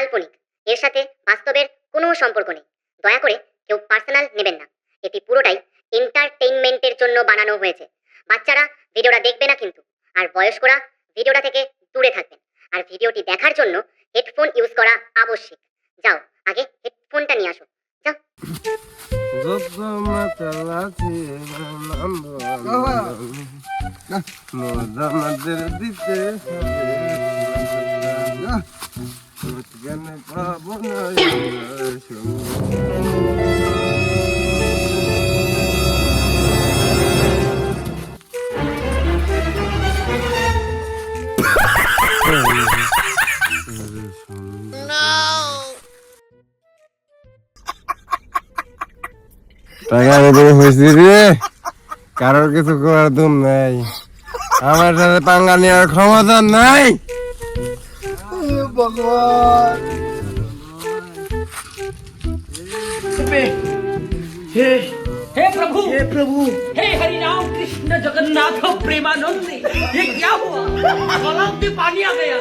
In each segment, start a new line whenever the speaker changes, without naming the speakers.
কাল্পনিক। এর সাথে বাস্তবের কোনো সম্পর্ক নেই। দয়া করে কেউ পার্সোনাল নেবেন না। এটি পুরোটাই এন্টারটেইনমেন্টের জন্য বানানো হয়েছে। বাচ্চারা ভিডিওটা দেখবে না কিন্তু। আর বয়স্করা ভিডিওটা থেকে দূরে থাকবেন। আর ভিডিওটি দেখার জন্য হেডফোন ইউজ করা আবশ্যিক। যাও, আগে হেডফোনটা নিয়ে আসো। যাও।
দিতে টাকা রে। কারোর কিছু করার দম নাই। আমার সাথে পাঙ্গা নেওয়ার ক্ষমতা নাই।
हे हे प्रभु हे प्रभु हे हरि राम कृष्ण जगन्नाथ प्रेमानंद ये क्या हुआ तालाब में पानी आ गया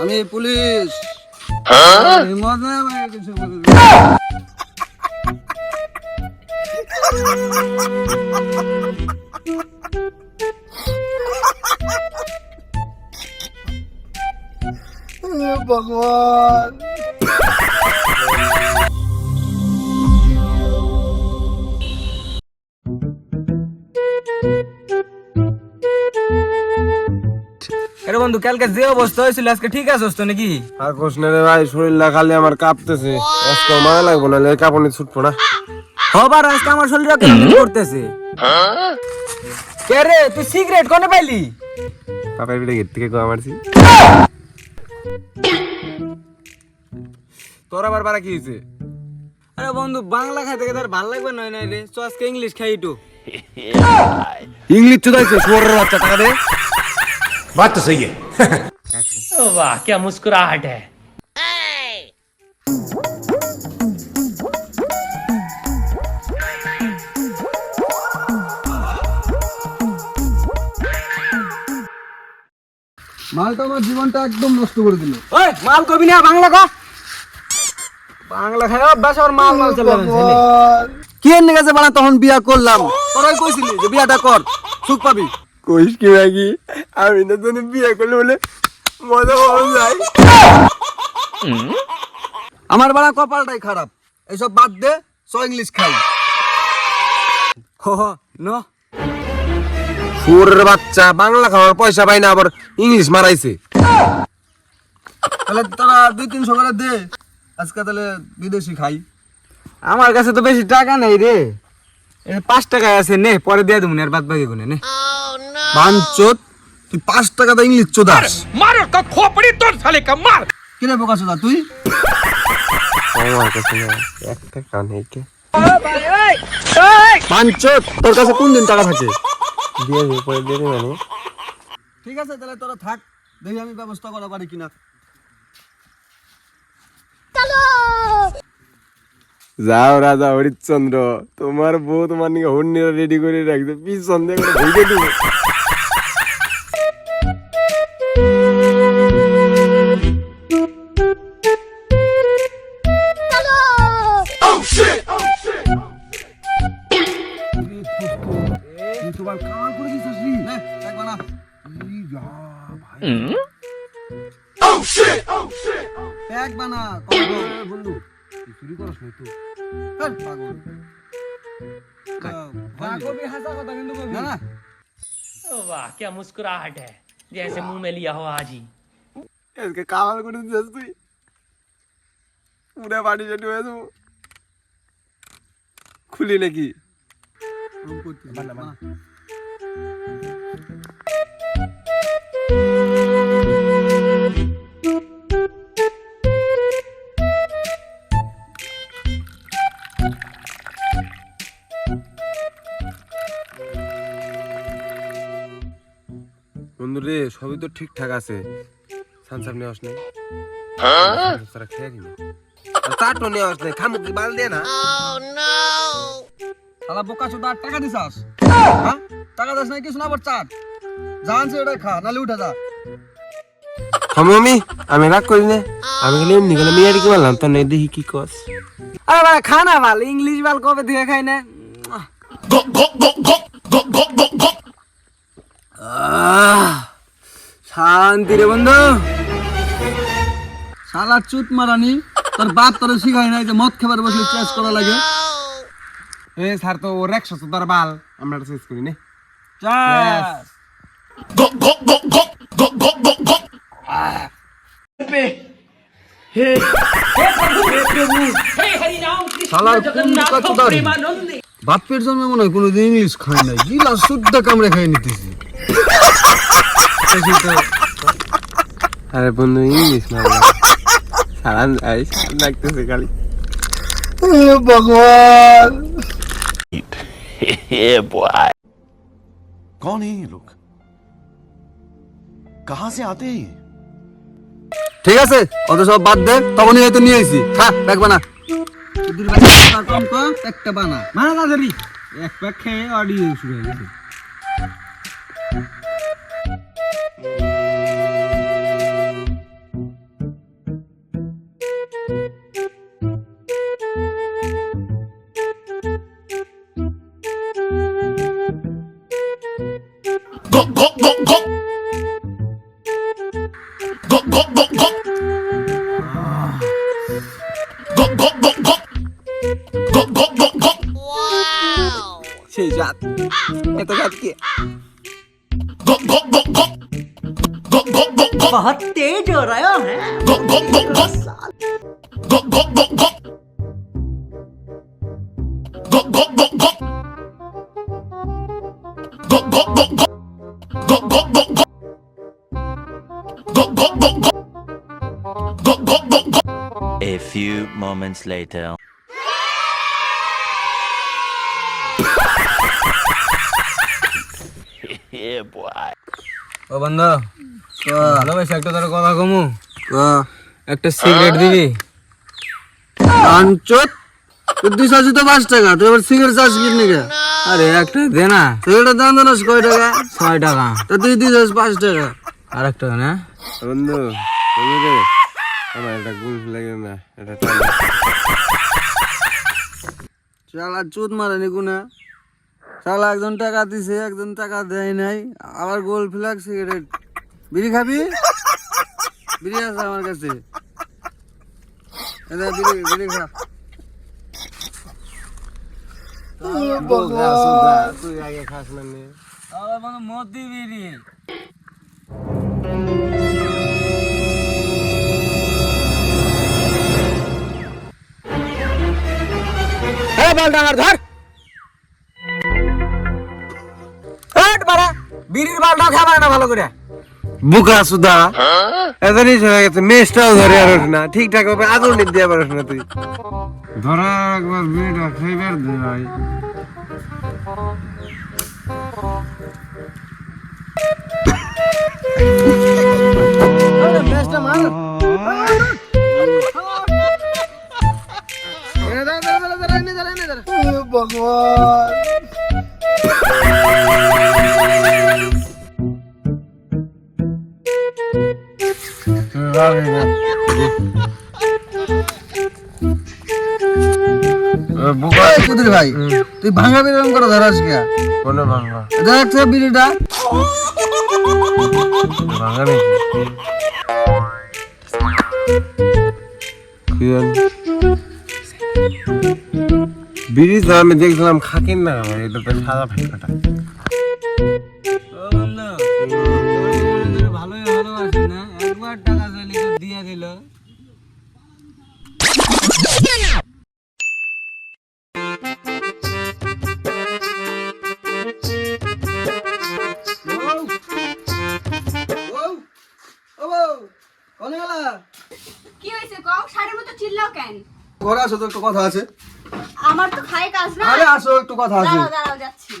আমি পুলিশ হিম্মত নাই আমাকে কিছু বলতে। হে ভগবান
আরে বন্ধু কালকে যে অবস্থা হয়েছিল আজকে ঠিক আছিস তো নাকি
আর কোশ না রে ভাই শরীরটা খালি আমার কাঁপতেছে আজকে মারা লাগবো না এই কাপড় নিয়ে ছুটবো না
হবার আজকে আমার শরীরটা কেমন করতেছে কে রে তুই সিগারেট কোনে পাইলি
পাপার বিলে গেট থেকে গোয়া মারছি তোর আবার বারা কি হয়েছে
আরে বন্ধু বাংলা খাইতে গেলে আর ভাল লাগবে নয় নাই রে তো আজকে ইংলিশ খাই একটু
ইংলিশ চুদাইছে শুয়ারের বাচ্চা টাকা দে
वाह क्या मुस्कुराहट है
মালটা আমার জীবনটা একদম নষ্ট করে দিল।
ওই মাল কবি না বাংলা ক? বাংলা খাই অভ্যাস আর মাল মাল চলে
কি এর গেছে বানা তখন বিয়া করলাম। তোরাই কইছিলি যে বিয়াটা কর সুখ পাবি।
কইস কি নাকি আমি না তোর বিয়ে করলে বলে মজা পাওয়া যায়।
আমার বাড়া কপালটাই খারাপ। এইসব বাদ দে চ ইংলিশ খাই।
হো নো।
সুরের বাচ্চা বাংলা খাওয়ার পয়সা পাই না আবার ইংলিশ মারাইছে।
তাহলে তারা দুই তিনশো করে দে আজকে তাহলে বিদেশি খাই।
আমার কাছে তো বেশি টাকা নেই রে। পাঁচ টাকায় আছে নে পরে দিয়ে দেবো আর বাদ বাকি গুনে নে।
তুই পাঁচ টাকা দা ইংলিশ চোদাস।
মার তো খোপড়ি তোর শালে কা মার।
কি রে বোকা চোদা তুই?
আমার কাছে এক টাকা নেই
কে তোর কাছে কোন দিন টাকা থাকে?
দিয়ে দিয়ে পরে দিয়ে দিবে মানে
ঠিক আছে তাহলে তোরা থাক। দেখি আমি ব্যবস্থা করা পারি কিনা
যাও রাজা হরিশ্চন্দ্র তোমার বউ তোমার নিকে হন্ডিরা রেডি করে রাখছে। পিছন দিয়ে করে দিবে।
চুরি করছ না তুই হ্যাঁ পাগল
কবি হাসা কথা কিন্তু কবি
না না
वाह क्या मुस्कुराहट है जैसे मुंह में लिया हो आज ही
আজকে কামাল করে দিছিস তুই পুরা বাড়ি চটি হয়ে যাবো খুলি নাকি
রুম করতে
বন্ধু রে সবই তো ঠিকঠাক আছে। সানসাপ নেওয়াস নাই। তারা খেয়ে কিনা চাটও নেওয়াস নাই খামুকি বাল দে না?
শালা বোকা চোদা আর টাকা দিছাস? হ্যাঁ? টাকা দিস না কিছু না আবার চাট জানছে ওটা খা নালে উঠে যা।
আমি আমি রাগ করি না। আমি খালি এমনি গেলে মেয়ের কি বললাম তো নেই দেখি কি কস।
আরে ভাই খানা ভালো ইংলিশ ভালো কবে থেকে খাই না? আহ, শান্তি রে বন্ধু
শালা চুত মারানি তোর বাপ তোর শিখাই নাই যে মদ খাবার বসে চেস করা লাগে
এ স্যার তো ওর একশো চোদ্দার বাল আমরা চেস করি নে
বাপের জন্য মনে হয় কোনোদিন ইংলিশ খাই নাই জিলা শুদ্ধ কামড়ে খাই নিতেছি
আরে বন্ধু ইংলিশ না সারান যাই সারান লাগতেছে খালি
ভগবান
कौन है ये लोग कहां से आते हैं ये?
ঠিক আছে অত সব বাদ দে তখনই হয়তো নিয়ে আইছি খা দেখ বানা কম কর একটা বানা
মানা তাড়াতাড়ি এক প্যাক খেয়ে অডিও শুরু হয়ে গেছে
go,
go. Few moments later. yeah, boy.
ও বন্ধু ভালোবাসি একটা তোর কথা কমু। একটা সিগারেট দিবি।
আনচত তুই দুই চাষি তো পাঁচ টাকা তুই এবার সিগারেট চাষ কিনে গে
আরে একটা দে না।
সিগারেটের দাম জানাস কয় টাকা?
ছয় টাকা।
তা তুই দিস পাঁচ টাকা।
আর একটা না।
বন্ধু বন্ধু রে। আমার একটা গুল লাগে না এটা।
শালা চুত মারেনি কোনা শালা একজন টাকা দিছে একজন টাকা দেয় নাই আবার গোল ফ্ল্যাগ সিগারেট। বিড়ি খাবি? বিড়ি আছে আমার কাছে। এদের বিড়ি বিড়ি খা।
তুই আগে খাস না নে।
মদ দিবি হ্যাঁ বলটা আমার ধর। হাট বাড়া বিড়ির বালটা খাবার না ভালো করে।
বুকা সুদা। এত নিচ হয়ে গেছে মেসটাও ধরে আর না। ঠিকঠাক ভাবে আগুন নিতে দিয়ে পারিস না তুই। ধরা একবার বিড়িটা খাইবার দে ভাই বুকা
এই কুদরি ভাই তুই ভাঙা বিরম করে ধরাস কে
কোন ভাঙা?
দেখ তো বিড়িটা।
ভাঙা নাকি? জানি? আমি দেখছিলাম খাকিন না এটা তো সাদা
ভালোই ভালোবাসি না? একবার টাকা দিয়ে দিল।
কি হয়েছে কও? সারের মতো চিল্লাও কেন?
ঘরে আসো তো একটু কথা আছে।
আমার তো খাই কাজ না।
আরে আসো একটু কথা আছে।
দাঁড়াও দাঁড়াও যাচ্ছি?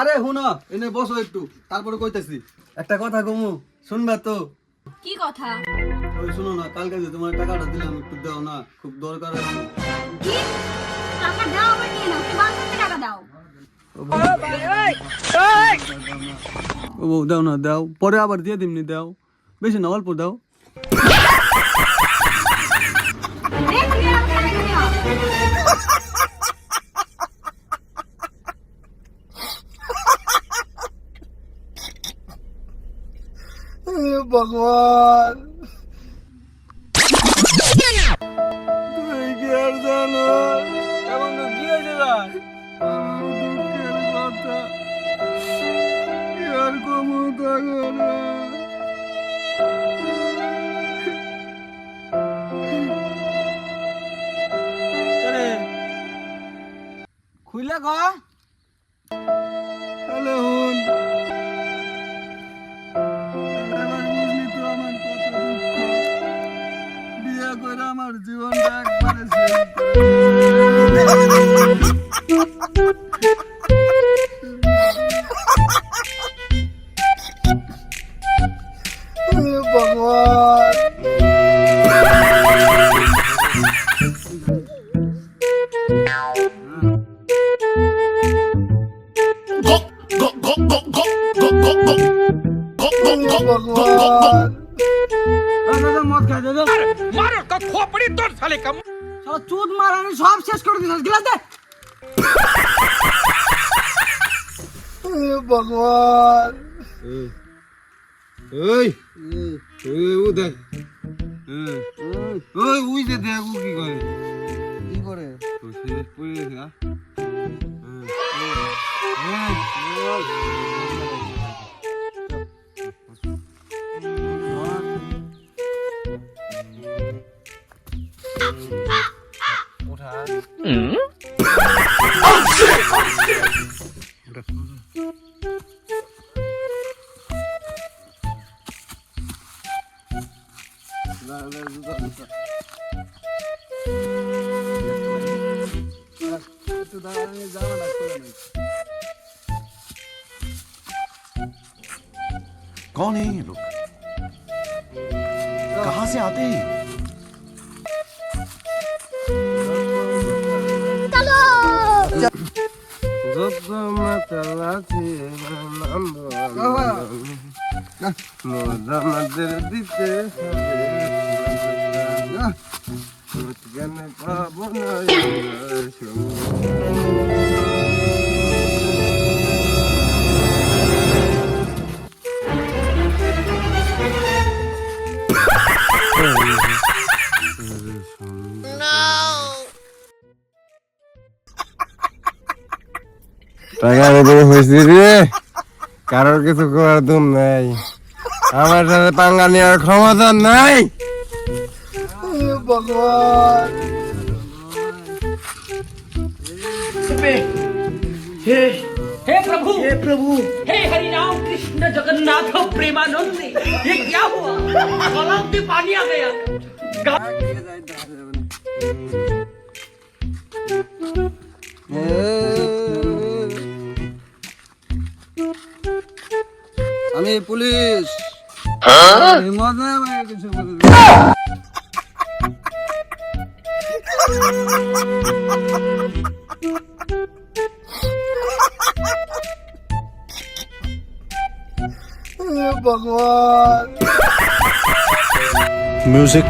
আরে হুনো এনে বসো একটু। তারপরে কইতেছি। একটা কথা কমু শুনবা তো?
কি কথা?
ওই শোনো না কালকে যে তোমার টাকাটা দিলাম একটু দাও না খুব দরকার আছে।
কি? টাকা দাও আবার নিয়ে নাও কি টাকা দাও।
দাও না দাও। পরে আবার দিয়ে দিমনি দাও। বেশি না অল্প দাও। ভগবান। ভগবান।
ওই ওই ও দেখ। ওই ওই যে দেখ ও কি করে।
কি করে?
পড়ে গেছে
আমি জামাটা খুলে নিই
कौन है ये लोग कहाँ से आते हैं
যত মাতাল আছে আমাদের দিতে হবে উপরে হয়েছে রে। কারোর কিছু করার দম নাই। আমার সাথে পাঙ্গা নেওয়ার ক্ষমতা নাই।
ভগবান
हे हे प्रभु हे प्रभु हे हरि राम कृष्ण जगन्नाथ प्रेमानंद ये क्या हुआ गलाव में पानी आ गया
আমি পুলিশ হিম্মত নাই আমাকে কিছু भगवान
म्यूजिक